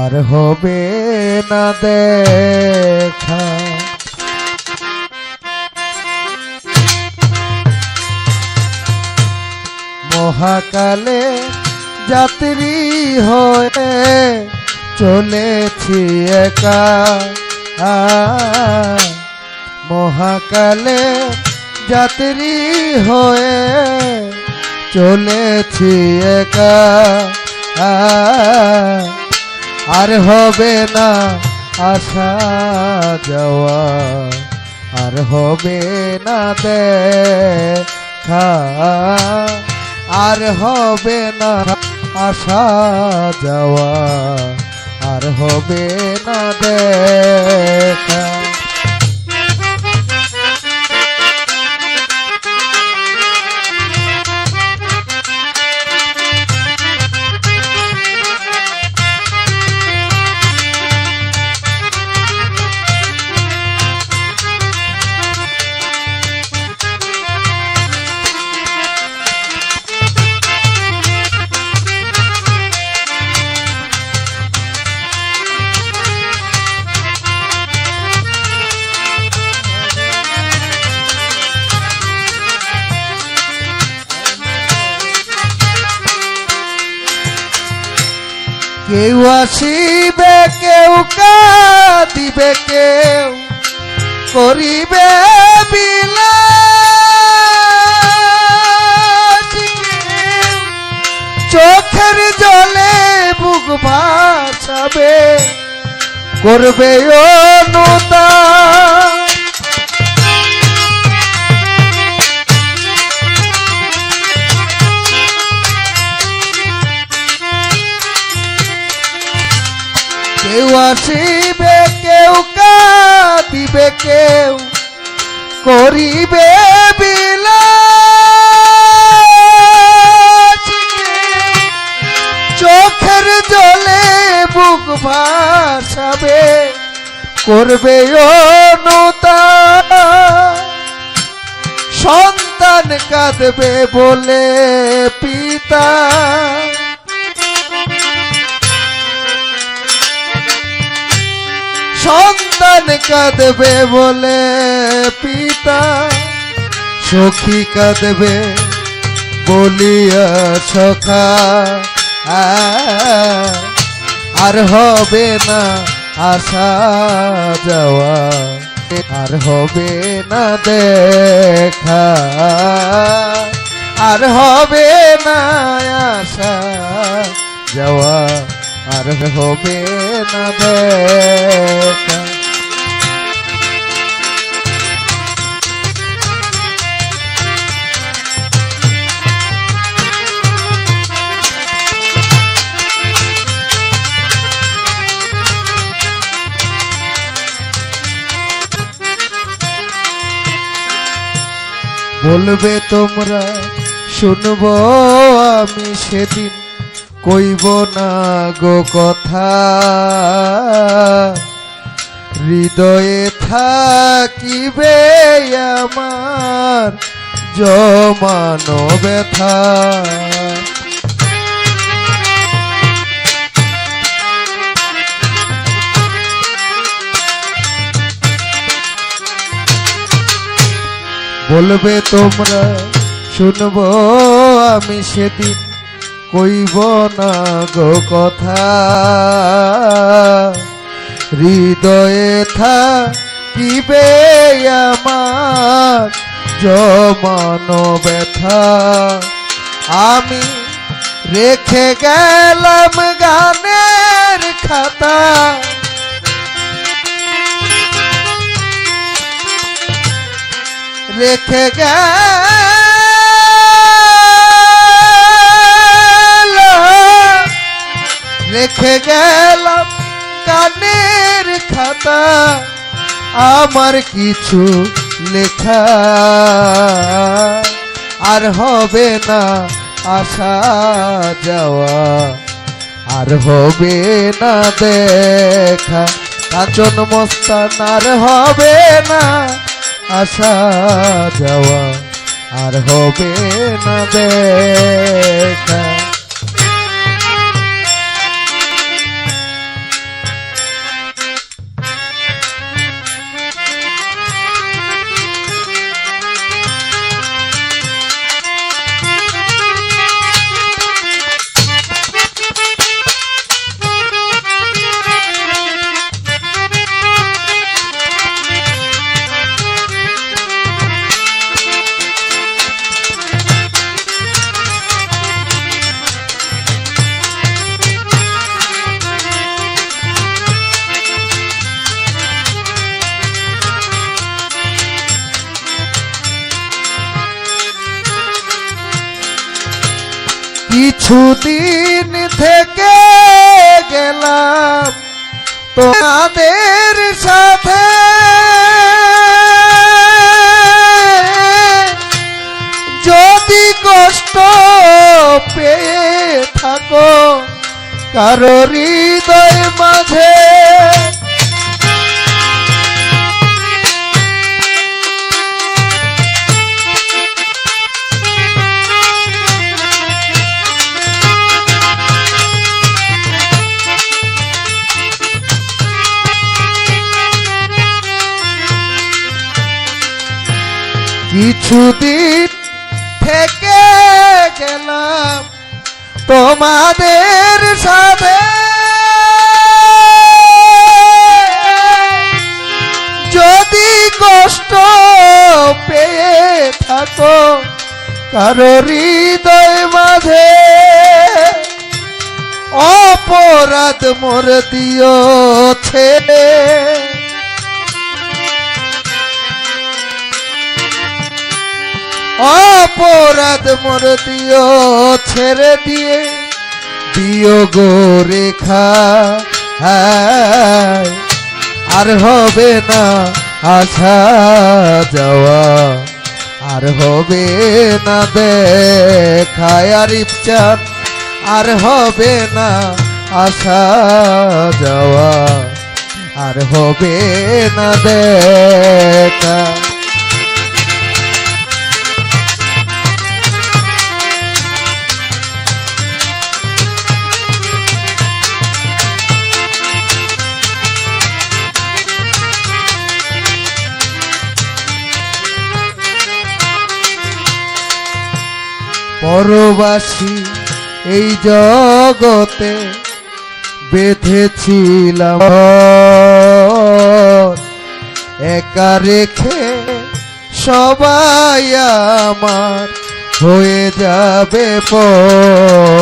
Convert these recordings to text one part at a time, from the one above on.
আর হবে না দেখা। মহাকালে যাত্রী হয়ে চলেছি একা। মহাকালে যাত্রী হয়ে চলেছি একা। আ, আর হবে না আশা যাওয়া, আর হবে না দেখা, আর হবে না আশা যাওয়া, আর হবে না দেখা। কেউ আসিবে কেউ কাঁদিবে কেউ করিবে বিলাস চোখের জলে বুক ভাসাবে করবে অনুদান ভাসাবে করবে সন্তান কাঁদবে বলে পিতা। সন্তান কাঁদবে বলে পিতা। সখী কাঁদবে বলিয়া সখা। আ, আর হবে না আশা যাওয়া, আর হবে না দেখা, আর হবে না আশা যাওয়া, আর হবে না দেখা। বলবে তোমরা শুনব আমি সেদিন কইব না গো কথা। হৃদয়ে থাকিবে আমার জমানো ব্যথা। বলবে তোমরা, শুনব আমি সেদিন কইব না গো কথা। হৃদয়ে থাকিবে আমার জমানো ব্যথা। আমি রেখে গেলাম গানের খাতা। রেখে গেল। রেখে গেলাম কানের খাতা, আমার কিছু লেখা। আর হবে না আসা যাওয়া, আর হবে না দেখা। কাঞ্চন মস্তান আর হবে না আসা যাওয়া আর হবে না দেখা। গেলাম তোমাদের সাথে। যদি কষ্ট পেয়ে থাকো কারোর হৃদয় কিছুদিন থেকে গেলাম তোমাদের সাথে। যদি কষ্ট পেয়ে থাকো কারও হৃদয় মাঝে, অপরাধ মোর দিও ছেড়ে অপরাধ মোর দিও, ছেড়ে দিয়ে দিও গো রেখা। আর হবে না আসা যাওয়া, আর হবে না দেখায় আর ইচ্ছার আর হবে না আসা যাওয়া, আর হবে না দেখা পরবাসী এই জগতে বেঁধেছিলাম। একা রেখে সবাই আমার হয়ে যাবে পর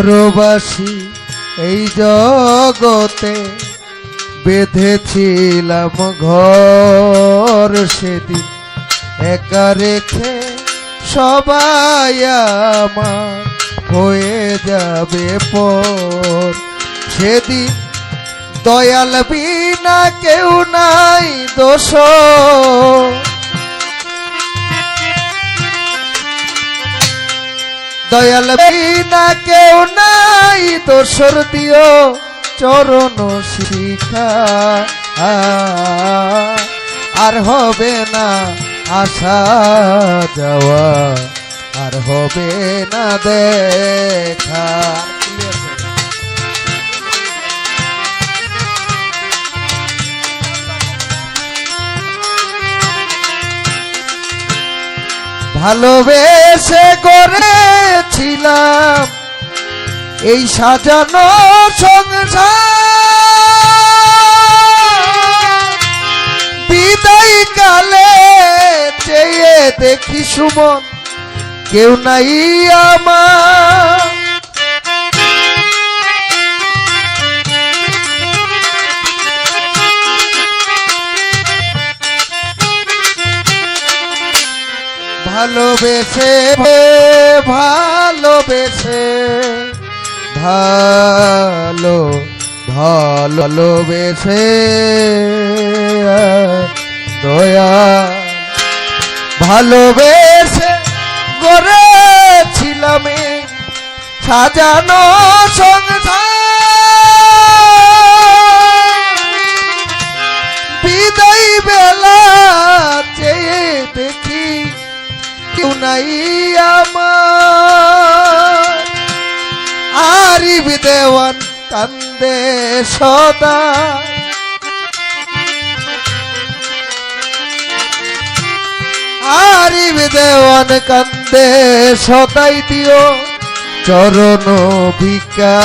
পরবাসী এই জগতে বেঁধেছিলাম ঘর সেদিন। একা রেখে সবাই আমার হয়ে যাবে পর সেদিন দয়াল বিনা কেউ নাই দোষ দয়াল বিনা কেউ নাই দোসর দিও চরণ শিখা। আর হবে না আশা যাওয়া, আর হবে না দেখা। ভালোবেসে করেছিলাম এই সাজানো সংসার। বিদায় কালে চেয়ে দেখি সুমন কেউ নাই আমার ভালোবেসে ভালোবেসে ভালো ভালোবেসে দয়া। ভালোবেসে গড়েছিলাম সাজানো সংসার। বিদায় বেলা চেয়ে কেউ নাই আমার। দেওয়ান কান্দে সদা। আরিব দেওয়ান কান্দে সদাই দিও চরণ ভিকা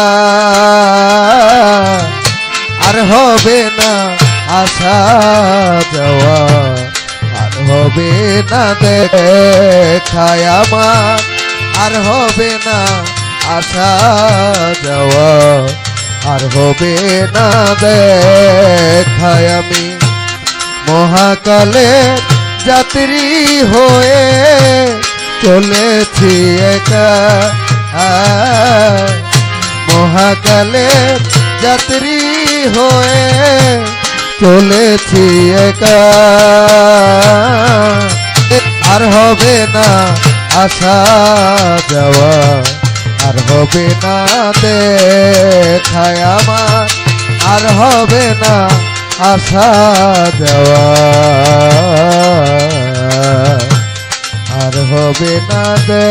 আর হবে না আসা যাওয়া। হবে না দেখায় আমার। আর হবে না আসা যাওয়া। আর হবে না দেখায় আমি। মহাকালে যাত্রী হয়ে চলেছি একা। মহাকালে যাত্রী হয়ে চলেছি একা। আর হবে না আসা যাওয়া, আর হবে না দেখায় আমার, আর হবে না আসা যাওয়া। আর হবে না দে